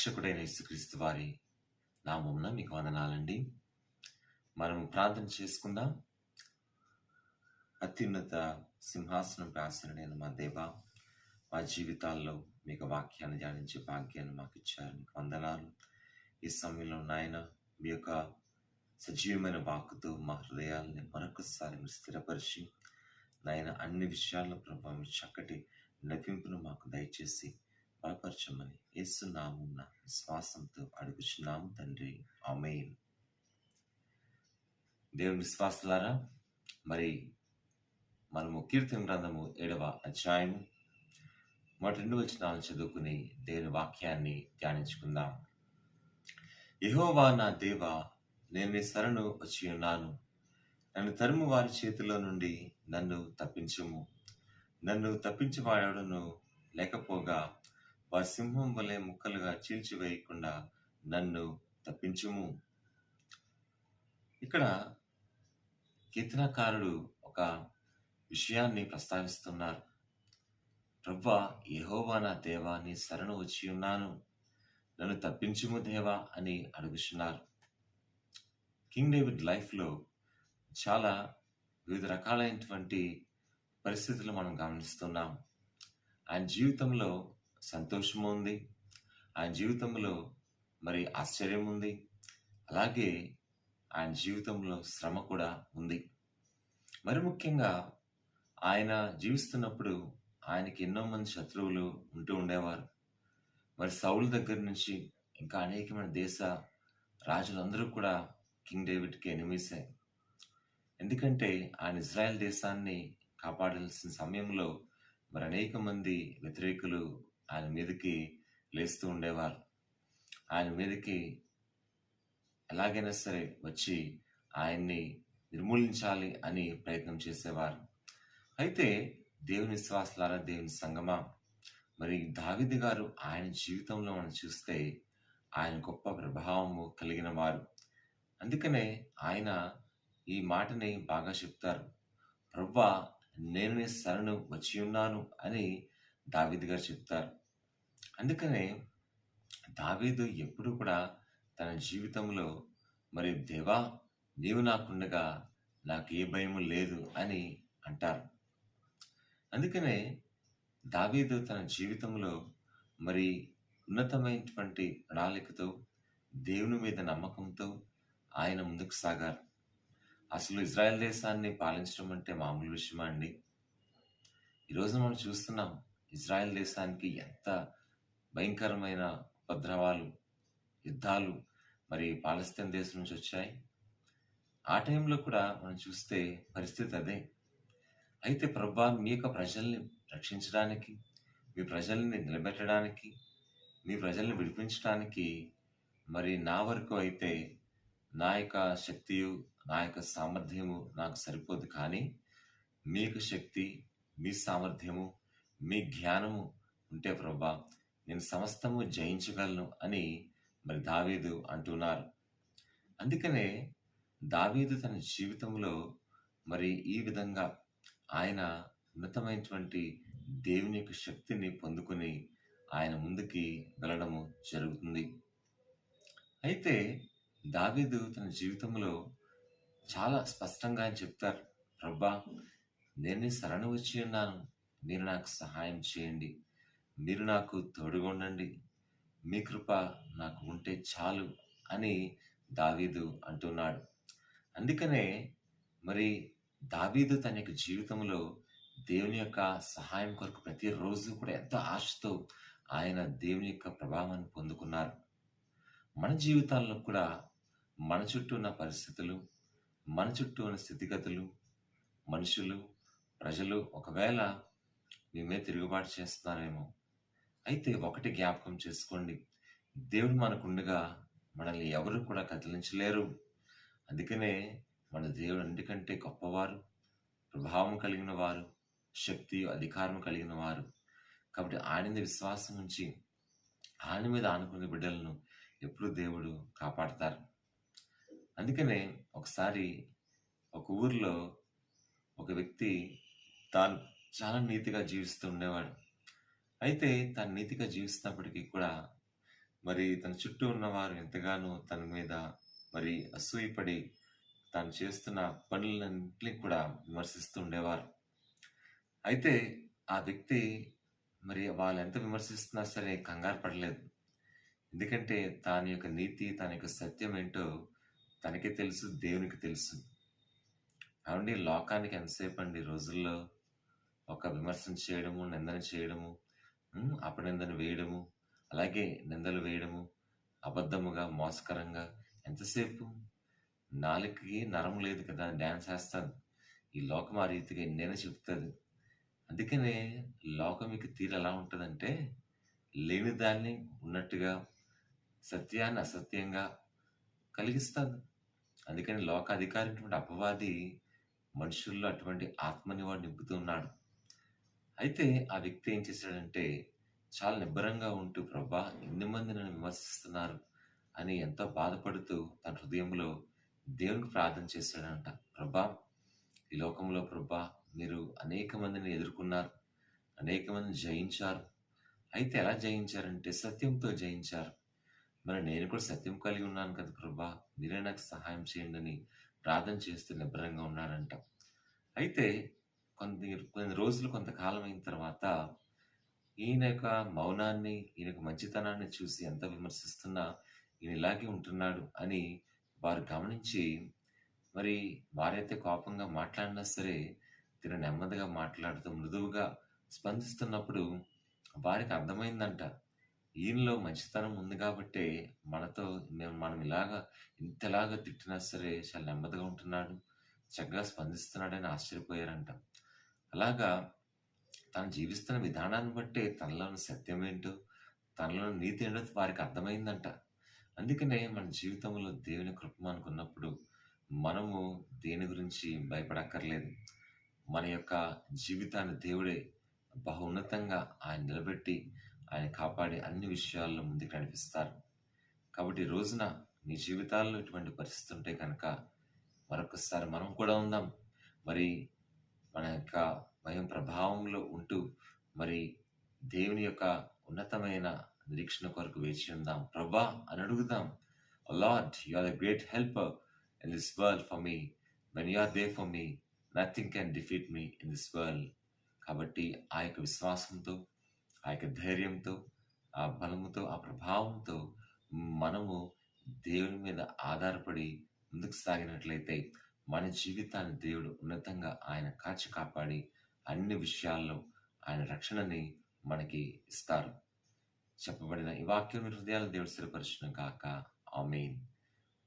రక్షకుడైన యేసుక్రీస్తు వారి నామమున మీకు వందనాలండి. మనం ప్రార్థన చేసుకుందాం. అత్యున్నత సింహాసనం ఆసనుడైన మా దేవ మా జీవితాల్లో మీకు వాక్యాన్ని ధ్యానించే భాగ్యాన్ని మాకు ఇచ్చారు. మీకు వందనాలు. ఈ సమయంలో నాయన మీ యొక్క సజీవమైన వాక్కుతో మా హృదయాల్ని మరొకసారి మీరు స్థిరపరిచి నాయన అన్ని విషయాల్లో ప్రభావం చక్కటి నవ్వింపును మాకు దయచేసి బలపరచమని ఏసునామున్న విశ్వాసంతో అడుగుచున్నాము తండ్రి. ఆమె దేవుని విశ్వాసులారా మరి మనము కీర్తన గ్రంథము ఏడవ అధ్యాయము మొదటి రెండు వచనాలను చదువుకుని దేవుని వాక్యాన్ని ధ్యానించుకుందాం. యహోవా నా దేవ నేను నీ శరణు వచ్చి ఉన్నాను. నన్ను తరుము వారి చేతిలో నుండి నన్ను తప్పించుము. నన్ను తప్పించేవాడెవడను లేకపోగా వారి సింహం వలె ముక్కలుగా చీల్చివేయకుండా నన్ను తప్పించుము. ఇక్కడ కీర్తనకారుడు ఒక విషయాన్ని ప్రస్తావిస్తున్నారు. ప్రవ్వా యెహోవా నా దేవా నీ శరణు వచ్చి ఉన్నాను. నన్ను తప్పించుము దేవా అని అడుగుతున్నారు కింగ్ డేవిడ్ లైఫ్లో చాలా వివిధ రకాలైనటువంటి పరిస్థితులు మనం గమనిస్తున్నాం. ఆయన జీవితంలో సంతోషము ఉంది. ఆయన జీవితంలో మరి ఆశ్చర్యం ఉంది. అలాగే ఆయన జీవితంలో శ్రమ కూడా ఉంది. మరి ముఖ్యంగా ఆయన జీవిస్తున్నప్పుడు ఆయనకి ఎన్నో మంది శత్రువులు ఉంటూ ఉండేవారు. మరి సౌలు దగ్గర నుంచి ఇంకా అనేకమైన దేశ రాజులందరూ కూడా కింగ్ డేవిడ్కి ఎనిమిసే ఎందుకంటే ఆయన ఇజ్రాయెల్ దేశాన్ని కాపాడాల్సిన సమయంలో మరి అనేక మంది వ్యతిరేకులు ఆయన మీదకి లేస్తూ ఉండేవారు. ఆయన మీదకి ఎలాగైనా సరే వచ్చి ఆయన్ని నిర్మూలించాలి అని ప్రయత్నం చేసేవారు. అయితే దేవుని విశ్వాసాల దేవుని సంగమా మరి దావిది గారు ఆయన జీవితంలో మనం చూస్తే ఆయన గొప్ప ప్రభావము కలిగిన వారు. అందుకనే ఆయన ఈ మాటని బాగా చెప్తారు. ప్రవ్వా నేను శరణు వచ్చి ఉన్నాను అని దావిది గారు చెప్తారు. అందుకనే దావీదు ఎప్పుడు కూడా తన జీవితంలో మరి దేవా నీవు నాకుండగా నాకు ఏ భయము లేదు అని అంటారు. అందుకనే దావీదు తన జీవితంలో మరి ఉన్నతమైనటువంటి ప్రణాళికతో దేవుని మీద నమ్మకంతో ఆయన ముందుకు సాగారు. అసలు ఇజ్రాయెల్ దేశాన్ని పాలించడం అంటే మామూలు విషయమా అండి? ఈరోజు మనం చూస్తున్నాం ఇజ్రాయెల్ దేశానికి ఎంత భయంకరమైన ఉపద్రవాలు యుద్ధాలు మరి పాలస్తీన్ దేశం నుంచి వచ్చాయి. ఆ టైంలో కూడా మనం చూస్తే పరిస్థితి అదే. అయితే ప్రభా మీ యొక్క ప్రజల్ని రక్షించడానికి మీ ప్రజల్ని నిలబెట్టడానికి మీ ప్రజల్ని విడిపించడానికి మరి నా వరకు అయితే నా యొక్క శక్తియు నా యొక్క సామర్థ్యము నాకు సరిపోదు. కానీ మీ యొక్క శక్తి మీ సామర్థ్యము మీ జ్ఞానము ఉంటే ప్రభా నేను సమస్తము జయించగలను అని మరి దావీదు అంటున్నారు. అందుకనే దావీదు తన జీవితంలో మరి ఈ విధంగా ఆయన ఉన్నతమైనటువంటి దేవుని యొక్క శక్తిని పొందుకొని ఆయన ముందుకి వెళ్ళడము జరుగుతుంది. అయితే దావీదు తన జీవితంలో చాలా స్పష్టంగా ఆయన చెప్తారు ప్రభా నేను నీ శరణు వచ్చి ఉన్నాను. మీరు నాకు సహాయం చేయండి. మీరు నాకు తోడుగా ఉండండి మీ కృప నాకు ఉంటే చాలు అని దావీదు అంటున్నాడు. అందుకనే మరి దావీదు తన యొక్క జీవితంలో దేవుని యొక్క సహాయం కొరకు ప్రతిరోజు కూడా ఎంతో ఆశతో ఆయన దేవుని యొక్క ప్రభావాన్ని పొందుకున్నారు. మన జీవితాల్లో కూడా మన చుట్టూ ఉన్న పరిస్థితులు మన చుట్టూ ఉన్న స్థితిగతులు మనుషులు ప్రజలు ఒకవేళ మేమే తిరుగుబాటు చేస్తున్నారేమో అయితే ఒకటి జ్ఞాపకం చేసుకోండి. దేవుడు మనకుండగా మనల్ని ఎవరు కూడా కదిలించలేరు. అందుకనే మన దేవుడు అన్నిటికంటే గొప్పవారు ప్రభావం కలిగిన వారు శక్తి అధికారం కలిగిన వారు కాబట్టి ఆయన మీద విశ్వాసం ఉంచి ఆయన మీద ఆనుకునే బిడ్డలను ఎప్పుడు దేవుడు కాపాడతారు. అందుకనే ఒకసారి ఒక ఊర్లో ఒక వ్యక్తి తాను చాలా నీతిగా జీవిస్తూ ఉండేవాడు. అయితే తాను నీతిగా జీవిస్తున్నప్పటికీ కూడా మరి తన చుట్టూ ఉన్నవారు ఎంతగానో తన మీద మరి అసూయపడి తాను చేస్తున్న పనులన్నింటినీ కూడా విమర్శిస్తూ ఉండేవారు. అయితే ఆ వ్యక్తి మరి వాళ్ళు ఎంత విమర్శిస్తున్నా సరే కంగారు పడలేదు. ఎందుకంటే తాని యొక్క నీతి తన యొక్క సత్యం ఏంటో తనకే తెలుసు దేవునికి తెలుసు. కాబట్టి లోకానికి ఎంతసేపు అండి రోజుల్లో ఒక విమర్శన చేయడము నిందన చేయడము? అపనిందను వేయడము అలాగే నిందలు వేయడము అబద్ధముగా మోసకరంగా ఎంతసేపు? నాలుగుకి నరం లేదు కదా డ్యాన్స్ వేస్తాను. ఈ లోకం ఆ రీతిగా ఎన్నైనా చెప్తుంది అందుకనే లోకం మీకు తీరు ఎలా ఉంటుందంటే లేని దాన్ని ఉన్నట్టుగా సత్యాన్ని అసత్యంగా కలిగిస్తుంది అందుకని లోకాధికారి అటువంటి అపవాది మనుషుల్లో అటువంటి ఆత్మని వాడు నింపుతున్నాడు అయితే ఆ వ్యక్తి ఏం చేశాడంటే చాలా నిబ్బరంగా ఉంటూ ప్రభా ఎన్ని మంది నన్ను విమర్శిస్తున్నారు అని ఎంతో బాధపడుతూ తన హృదయంలో దేవునికి ప్రార్థన చేశాడంట. ప్రభా ఈ లోకంలో ప్రభా మీరు అనేక మందిని ఎదుర్కొన్నారు అనేక మందిని జయించారు. అయితే ఎలా జయించారంటే సత్యంతో జయించారు. మరి నేను కూడా సత్యం కలిగి ఉన్నాను కదా ప్రభా మీరే నాకు సహాయం చేయండి అని ప్రార్థన చేస్తూ నిబ్బరంగా ఉన్నాడంట. అయితే కొన్ని కొన్ని రోజులు కొంతకాలం అయిన తర్వాత ఈయన యొక్క మౌనాన్ని ఈయన యొక్క మంచితనాన్ని చూసి ఎంత విమర్శిస్తున్నా ఈయన ఇలాగే ఉంటున్నాడు అని వారు గమనించి మరి వారైతే కోపంగా మాట్లాడినా సరే తిన నెమ్మదిగా మాట్లాడుతూ మృదువుగా స్పందిస్తున్నప్పుడు వారికి అర్థమైందంట ఈయనలో మంచితనం ఉంది కాబట్టే మనతో మేము మనం ఇలాగా ఇంతలాగా తిట్టినా సరే చాలా నెమ్మదిగా ఉంటున్నాడు చక్కగా స్పందిస్తున్నాడని ఆశ్చర్యపోయారంట. అలాగా తను జీవిస్తున్న విధానాన్ని బట్టే తనలోని సత్యం ఏంటో తనలోని నీతి ఏంటో వారికి అర్థమైందంట. అందుకనే మన జీవితంలో దేవుని కృప అనుకున్నప్పుడు మనము దేని గురించి భయపడక్కర్లేదు. మన యొక్క జీవితాన్ని దేవుడే బహు ఉన్నతంగా ఆయన నిలబెట్టి ఆయన కాపాడి అన్ని విషయాల్లో ముందుకు నడిపిస్తారు. కాబట్టి రోజున నీ జీవితాల్లో ఇటువంటి పరిస్థితి ఉంటే కనుక మరొకసారి మనం కూడా ఉందాం. మరి మన యొక్క భయం ప్రభావంలో ఉంటూ మరి దేవుని యొక్క ఉన్నతమైన నిరీక్షణ కొరకు వేచి ఉందాం. ప్రభా అని అడుగుదాం. Lord you are the great helper in this world for me when you are there for me nothing can defeat me in this world కాబట్టి ఆ యొక్క విశ్వాసంతో ఆ యొక్క ధైర్యంతో ఆ బలముతో ఆ ప్రభావంతో మనము దేవుని మీద ఆధారపడి ముందుకు సాగినట్లయితే మన జీవితాన్ని దేవుడు ఉన్నతంగా ఆయన కాచి కాపాడి అన్ని విషయాల్లో ఆయన రక్షణని మనకి ఇస్తారు. చెప్పబడిన ఈ వాక్యం హృదయాలు దేవుడు స్థిరపరచిన కాక ఆమెన్.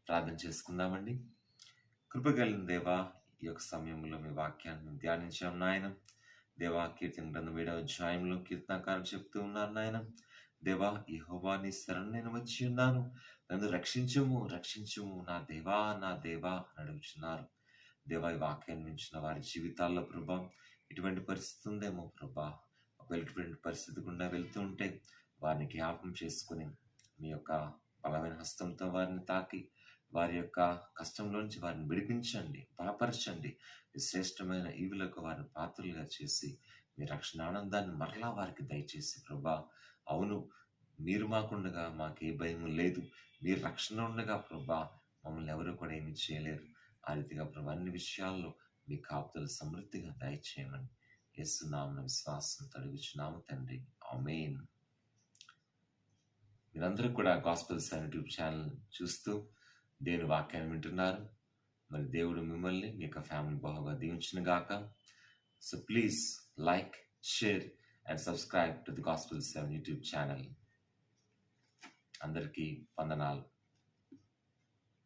ప్రార్థన చేసుకుందామండి. కృపగలిగిన దేవా ఈ యొక్క సమయంలో మీ వాక్యాన్ని ధ్యానించాం నాయన. దేవా కీర్తన గ్రంథం ఏడవ అధ్యాయంలో కీర్తనకారం చెప్తూ ఉన్నారు నాయన. దేవా ఈ హోవాని శరణ్ నేను వచ్చి ఉన్నాను. నన్ను రక్షించుము రక్షించుము నా దేవా నా దేవా అని అడుగుచున్నారు. దేవా ఈ వాక్యాన్ని ఉంచిన వారి జీవితాల్లో ప్రభా ఇటువంటి పరిస్థితి ఉందేమో ప్రభా. ఒకవేళ ఇటువంటి పరిస్థితి గుండా వెళ్తూ ఉంటే వారిని జ్ఞాపం చేసుకుని మీ యొక్క బలమైన హస్తంతో వారిని తాకి వారి యొక్క కష్టంలోంచి వారిని విడిపించండి బలపరచండి. శ్రేష్టమైన ఈవులకు వారిని పాత్రలుగా చేసి మీ రక్షణ ఆనందాన్ని మరలా వారికి దయచేసి ప్రభా అవును మీరు మాకుండగా మాకే భయం లేదు. మీరు రక్షణ ఉండగా ప్రభా మమ్మల్ని ఎవరు కూడా ఏమి చేయలేరు. ఆ రీతిగా ప్రభా అన్ని విషయాల్లో మీ కాపుదలు సమృద్ధిగా దయచేయమని యేసునామన విశ్వాసం తడుగుచున్నాము తండ్రి. ఆమెన్. మీరందరూ కూడా గాస్పల్ సైన్ యూట్యూబ్ ఛానల్ చూస్తూ దేని వాక్యాన్ని వింటున్నారు. మరి దేవుడు మిమ్మల్ని మీ యొక్క ఫ్యామిలీ బాగా దీవించిన గాక. So please like share and subscribe to the gospel seven YouTube channel అందరికీ వందనాలు.